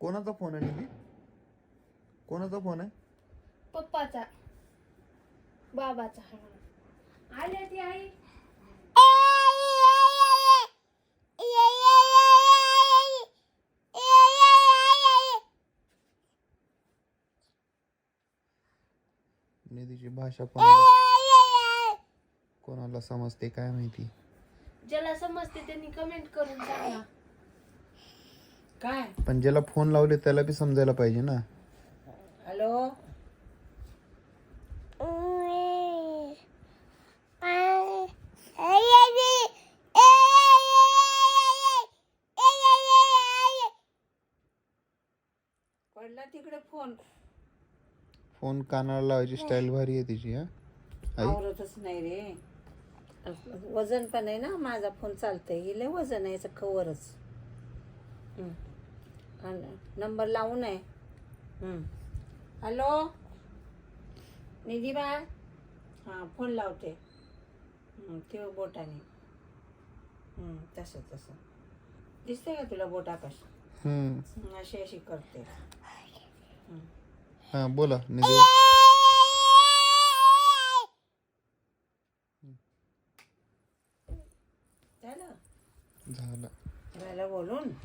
कोणाचा फोन आहे निधी? कोणाचा फोन आहे? पप्पाचा. बाबाचा आल्या ती आई. निधीची भाषा कोणाला कोणाला समजते काय माहिती? ज्याला समजते त्यांनी कमेंट करून सांगा. काय? पण ज्याला फोन लावले त्याला बी समजायला पाहिजे ना. हॅलो? पडला तिकडे फोन. फोन कानाला लावायची स्टाईल भारी आहे तिची हा. आई? आवरतच नाही रे. वजन पण आहे ना माझा फोन चालतंय. हे लय वजन आहे याचं कवरच नंबर लावून आहे. हॅलो? निधी बा हां फोन लावते. ठेव बोटाने. तसं तसं. दिसतंय का तुला बोट आकाश हम्म हं, अशी अशी करते. हा बोला निधी. झालं? झालं. Vale, bolón.